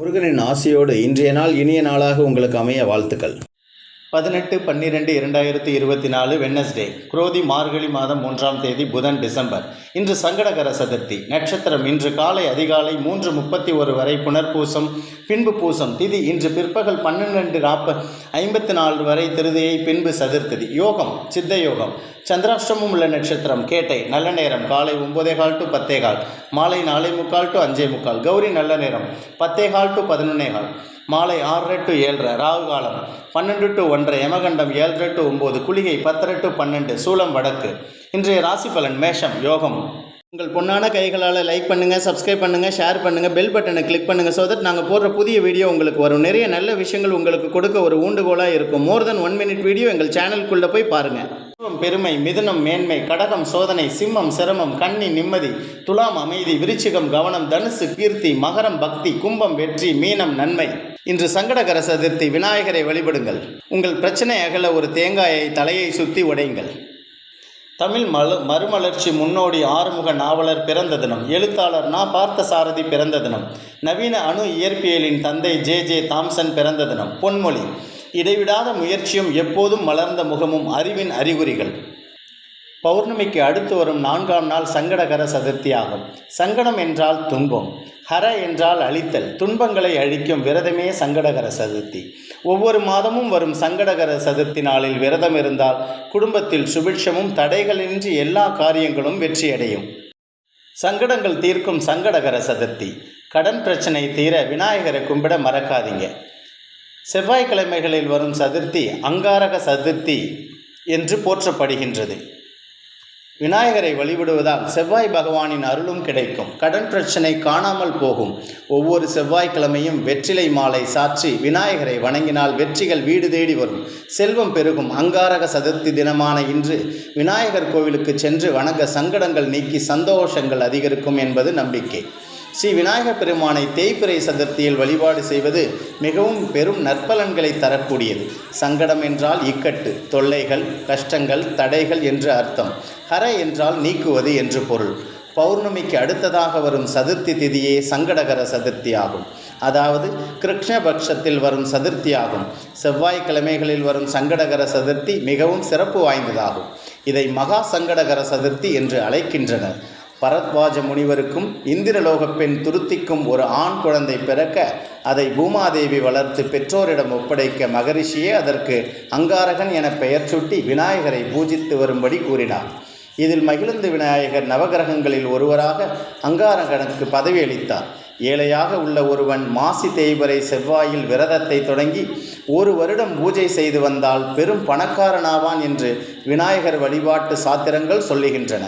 முருகனின் ஆசையோடு இன்றைய நாள் இனிய நாளாக உங்களுக்கு அமைய வாழ்த்துக்கள். பதினெட்டு பன்னிரெண்டு இரண்டாயிரத்தி இருபத்தி நாலு வெனஸ்டே குரோதி மார்கழி மாதம் மூன்றாம் தேதி புதன் டிசம்பர். இன்று சங்கடகர சதுர்த்தி. நட்சத்திரம் இன்று காலை அதிகாலை மூன்று முப்பத்தி ஒரு வரை புனர்பூசம் பின்பு பூசம். திதி இன்று பிற்பகல் பன்னிரெண்டு நாற்ப ஐம்பத்தி நாலு வரை திருதியை பின்பு சதுர்த்ததி யோகம் சித்த யோகம். சந்திராஷ்டமம் உள்ள நட்சத்திரம் கேட்டை நல்ல நேரம். காலை ஒன்பதே கால் டு பத்தே கால். மாலை நாலே முக்கால் டு அஞ்சே முக்கால். கௌரி நல்ல நேரம். பத்தே கால் டு பதினொன்னே கால். மாலை ஆறரை டு ஏழரை ராகு காலம். பன்னெண்டு டு ஒன்றரை யமகண்டம் ஏழரை டு ஒம்பது குளிகை பத்தரை டு பன்னெண்டு சூளம் வடக்கு. இன்றைய ராசி பலன் மேஷம் யோகம். உங்கள் பொண்ணான கைகளால் லைக் பண்ணுங்கள் சப்ஸ்கிரைப் பண்ணுங்கள் ஷேர் பண்ணுங்கள் பெல் பட்டனை கிளிக் பண்ணுங்கள் ஸோ தட் நாங்கள் போடுற புதிய வீடியோ உங்களுக்கு வரும். நிறைய நல்ல விஷயங்கள் உங்களுக்கு கொடுக்க ஒரு ஊண்டுகோலாக இருக்கும். More then one minute video எங்கள் சேனலுக்குள்ளே போய் பாருங்கள் பெருமை மிதுனம் மேன்மை கடகம் சோதனை சிம்மம் சிரமம் கன்னி நிம்மதி துலாம் அமைதி விருச்சிகம் கவனம் தனுசு கீர்த்தி மகரம் பக்தி கும்பம் வெற்றி மீனம் நன்மை. இன்று சங்கடகர சதுர்த்தி விநாயகரை வழிபடுங்கள். உங்கள் பிரச்சனை அகல ஒரு தேங்காயை தலையை சுற்றி உடையுங்கள். தமிழ் மல மறுமலர்ச்சி முன்னோடி ஆறுமுக நாவலர் பிறந்த தினம் எழுத்தாளர் நா. பார்த்தசாரதி பிறந்த தினம் நவீன அணு இயற்பியலின் தந்தை ஜே. ஜே. தாம்சன் பிறந்த தினம் பொன்மொழி. இடைவிடாத முயற்சியும் எப்போதும் மலர்ந்த முகமும் அறிவின் அறிகுறிகள். பௌர்ணமிக்கு அடுத்து வரும் நான்காம் நாள் சங்கடகர சதுர்த்தி ஆகும் சங்கடம் என்றால் துன்பம் ஹர என்றால் அழித்தல் துன்பங்களை அழிக்கும் விரதமே சங்கடகர சதுர்த்தி. ஒவ்வொரு மாதமும் வரும் சங்கடகர சதுர்த்தி நாளில் விரதம் இருந்தால் குடும்பத்தில் சுபிட்சமும் தடைகளின்றி எல்லா காரியங்களும் வெற்றியடையும். சங்கடங்கள் தீர்க்கும் சங்கடகர சதுர்த்தி. கடன் பிரச்சனை தீர விநாயகரை கும்பிட மறக்காதீங்க. செவ்வாய்க்கிழமைகளில் வரும் சதுர்த்தி அங்காரக சதுர்த்தி என்று போற்றப்படுகின்றது. விநாயகரை வழிபடுவதால் செவ்வாய் பகவானின் அருளும் கிடைக்கும். கடன் பிரச்சனை காணாமல் போகும். ஒவ்வொரு செவ்வாய்க்கிழமையும் வெற்றிலை மாலை சாற்றி விநாயகரை வணங்கினால் வெற்றிகள் வீடு தேடி வரும். செல்வம் பெருகும். அங்காரக சதுர்த்தி தினமான இன்று விநாயகர் கோவிலுக்கு சென்று வணங்க சங்கடங்கள் நீக்கி சந்தோஷங்கள் அதிகரிக்கும் என்பது நம்பிக்கை. ஸ்ரீ விநாயகப் பெருமானை தேய்பிறை சதுர்த்தியில் வழிபாடு செய்வது மிகவும் பெரும் நற்பலன்களை தரக்கூடியது. சங்கடம் என்றால் இக்கட்டு தொல்லைகள் கஷ்டங்கள் தடைகள் என்று அர்த்தம். ஹர என்றால் நீக்குவது என்று பொருள். பௌர்ணமிக்கு அடுத்ததாக வரும் சதுர்த்தி திதியே சங்கடகர சதுர்த்தி ஆகும். அதாவது கிருஷ்ணபக்ஷத்தில் வரும் சதுர்த்தி ஆகும். செவ்வாய்க்கிழமைகளில் வரும் சங்கடகர சதுர்த்தி மிகவும் சிறப்பு வாய்ந்ததாகும். இதை மகா சங்கடகர சதுர்த்தி என்று அழைக்கின்றனர். பரத்வாஜ முனிவருக்கும் இந்திரலோக பெண் துருத்திக்கும் ஒரு ஆண் குழந்தை பிறக்க அதை பூமாதேவி வளர்த்து பெற்றோரிடம் ஒப்படைக்க மகரிஷியே அதற்கு அங்காரகன் என பெயர் சூட்டி விநாயகரை பூஜித்து வரும்படி கூறினார். இதில் மகிழ்ந்து விநாயகர் நவகிரகங்களில் ஒருவராக அங்காரகனுக்கு பதவி அளித்தார். ஏழையாக உள்ள ஒருவன் மாசி தேய்வரை செவ்வாயில் விரதத்தை தொடங்கி ஒரு வருடம் பூஜை செய்து வந்தால் பெரும் பணக்காரனாவான் என்று விநாயகர் வழிபாட்டு சாத்திரங்கள் சொல்லுகின்றன.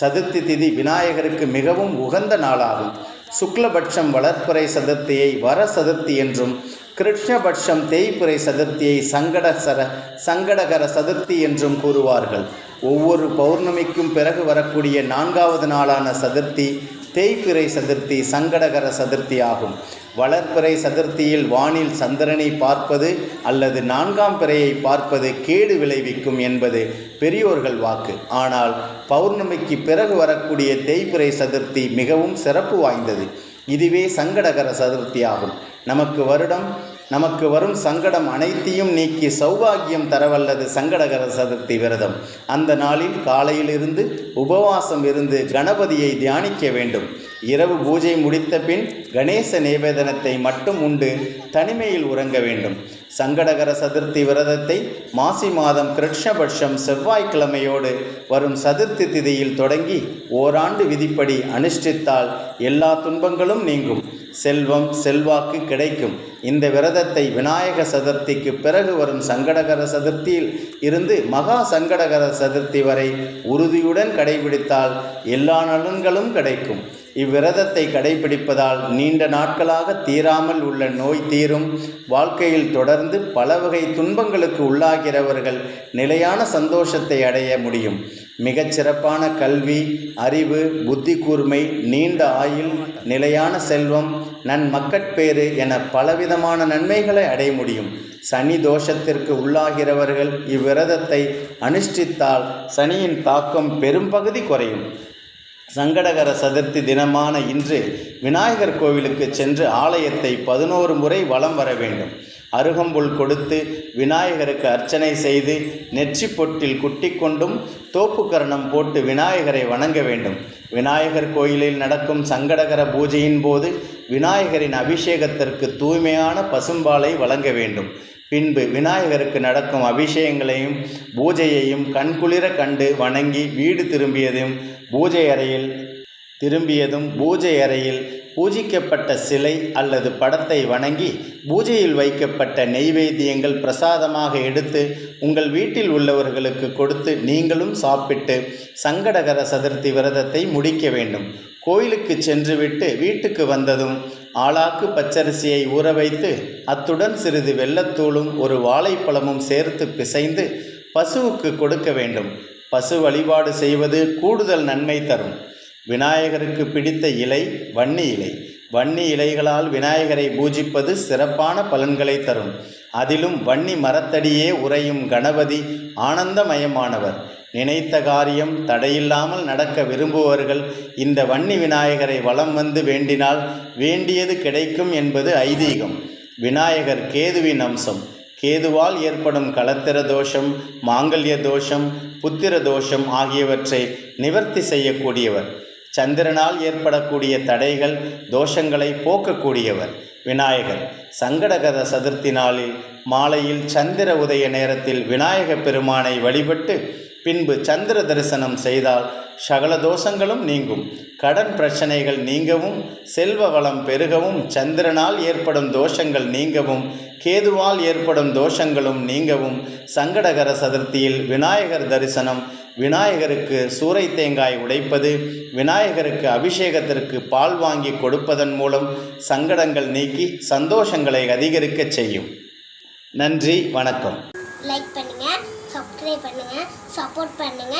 சதுர்த்தி திதி விநாயகருக்கு மிகவும் உகந்த நாளாகும். சுக்லபட்சம் வளர்ப்புரை சதுர்த்தியை வர சதுர்த்தி என்றும் கிருஷ்ணபட்சம் தேய்ப்புரை சதுர்த்தியை சங்கடசர சங்கடகர சதுர்த்தி என்றும் கூறுவார்கள். ஒவ்வொரு பௌர்ணமிக்கும் பிறகு வரக்கூடிய நான்காவது நாளான சதுர்த்தி தேய்பிறை சதுர்த்தி சங்கடகர சதுர்த்தி ஆகும். வளர்ப்பிறை சதுர்த்தியில் வானில் சந்திரனை பார்ப்பது அல்லது நான்காம் பிறையை பார்ப்பது கேடு விளைவிக்கும் என்பது பெரியோர்கள் வாக்கு. ஆனால் பௌர்ணமிக்கு பிறகு வரக்கூடிய தேய்பிறை சதுர்த்தி மிகவும் சிறப்பு வாய்ந்தது. இதுவே சங்கடகர சதுர்த்தி ஆகும். நமக்கு வருடம் நமக்கு வரும் சங்கடம் அனைத்தையும் நீக்கி சௌபாகியம் தரவல்லது சங்கடகர சதுர்த்தி விரதம். அந்த நாளில் காலையிலிருந்து உபவாசம் இருந்து கணபதியை தியானிக்க வேண்டும். இரவு பூஜை முடித்த பின் கணேச நிவேதனத்தை மட்டும் உண்டு தனிமையில் உறங்க வேண்டும். சங்கடகர சதுர்த்தி விரதத்தை மாசி மாதம் கிருஷ்ணபட்சம் செவ்வாய்க்கிழமையோடு வரும் சதுர்த்தி திதியில் தொடங்கி ஓராண்டு விதிப்படி அனுஷ்டித்தால் எல்லா துன்பங்களும் நீங்கும். செல்வம் செல்வாக்கு கிடைக்கும். இந்த விரதத்தை விநாயக சதுர்த்திக்கு பிறகு வரும் சங்கடகர சதுர்த்தியில் இருந்து மகா சங்கடகர சதுர்த்தி வரை உறுதியுடன் கடைபிடித்தால் எல்லா நலன்களும் கிடைக்கும். இவ்விரதத்தை கடைபிடிப்பதால் நீண்ட நாட்களாக தீராமல் உள்ள நோய் தீரும். வாழ்க்கையில் தொடர்ந்து பல வகை துன்பங்களுக்கு உள்ளாகிறவர்கள் நிலையான சந்தோஷத்தை அடைய முடியும். மிகச்சிறப்பான கல்வி அறிவு புத்தி கூர்மை நீண்ட ஆயுள் நிலையான செல்வம் நன் மக்கட்பேறு என பலவிதமான நன்மைகளை அடைய முடியும். சனி தோஷத்திற்கு உள்ளாகிறவர்கள் இவ்விரதத்தை அனுஷ்டித்தால் சனியின் தாக்கம் பெரும்பகுதி குறையும். சங்கடகர சதுர்த்தி தினமான இன்று விநாயகர் கோவிலுக்கு சென்று ஆலயத்தை பதினோரு முறை வலம் வர வேண்டும். அருகம்புல் கொடுத்து விநாயகருக்கு அர்ச்சனை செய்து நெற்றி பொட்டில் குட்டி கொண்டும் தோப்புக்கரணம் போட்டு விநாயகரை வணங்க வேண்டும். விநாயகர் கோயிலில் நடக்கும் சங்கடகர பூஜையின் போது விநாயகரின் அபிஷேகத்திற்கு தூய்மையான பசும்பாலை வழங்க வேண்டும். பின்பு விநாயகருக்கு நடக்கும் அபிஷேகங்களையும் பூஜையையும் கண்குளிர கண்டு வணங்கி வீடு திரும்பியதும் பூஜை அறையில் திரும்பியதும் பூஜை அறையில் பூஜிக்கப்பட்ட சிலை அல்லது படத்தை வணங்கி பூஜையில் வைக்கப்பட்ட நெய்வேத்தியங்கள் பிரசாதமாக எடுத்து உங்கள் வீட்டில் உள்ளவர்களுக்கு கொடுத்து நீங்களும் சாப்பிட்டு சங்கடகர சதுர்த்தி விரதத்தை முடிக்க வேண்டும். கோயிலுக்கு சென்றுவிட்டு வீட்டுக்கு வந்ததும் ஆளாக்கு பச்சரிசியை ஊற வைத்து அத்துடன் சிறிது வெள்ளத்தூளும் ஒரு வாழைப்பழமும் சேர்த்து பிசைந்து பசுவுக்கு கொடுக்க வேண்டும். பசு வழிபாடு செய்வது கூடுதல் நன்மை தரும். விநாயகருக்கு பிடித்த இலை வன்னி இலை. வன்னி இலைகளால் விநாயகரை பூஜிப்பது சிறப்பான பலன்களை தரும். அதிலும் வன்னி மரத்தடியே உறையும் கணபதி ஆனந்தமயமானவர். நினைத்த காரியம் தடையில்லாமல் நடக்க விரும்புவர்கள் இந்த வன்னி விநாயகரை வலம் வந்து வேண்டினால் வேண்டியது கிடைக்கும் என்பது ஐதீகம். விநாயகர் கேதுவின் அம்சம். கேதுவால் ஏற்படும் கலத்திர தோஷம் மாங்கல்ய தோஷம் புத்திர தோஷம் ஆகியவற்றை நிவர்த்தி செய்யக்கூடியவர். சந்திரனால் ஏற்படக்கூடிய தடைகள் தோஷங்களை போக்கக்கூடியவர் விநாயகர். சங்கடகர சதுர்த்தி நாளில் மாலையில் சந்திர உதய நேரத்தில் விநாயக பெருமானை வழிபட்டு பின்பு சந்திர தரிசனம் செய்தால் சகல தோஷங்களும் நீங்கும். கடன் பிரச்சனைகள் நீங்கவும் செல்வ வளம் பெருகவும் சந்திரனால் ஏற்படும் தோஷங்கள் நீங்கவும் கேதுவால் ஏற்படும் தோஷங்களும் நீங்கவும் சங்கடகர சதுர்த்தியில் விநாயகர் தரிசனம் விநாயகருக்கு சூறை தேங்காய் உடைப்பது விநாயகருக்கு அபிஷேகத்திற்கு பால் வாங்கி கொடுப்பதன் மூலம் சங்கடங்கள் நீக்கி சந்தோஷங்களை அதிகரிக்கச் செய்யும். நன்றி வணக்கம். லைக் பண்ணுங்க சப்ஸ்கிரைப் பண்ணுங்க சப்போர்ட் பண்ணுங்க.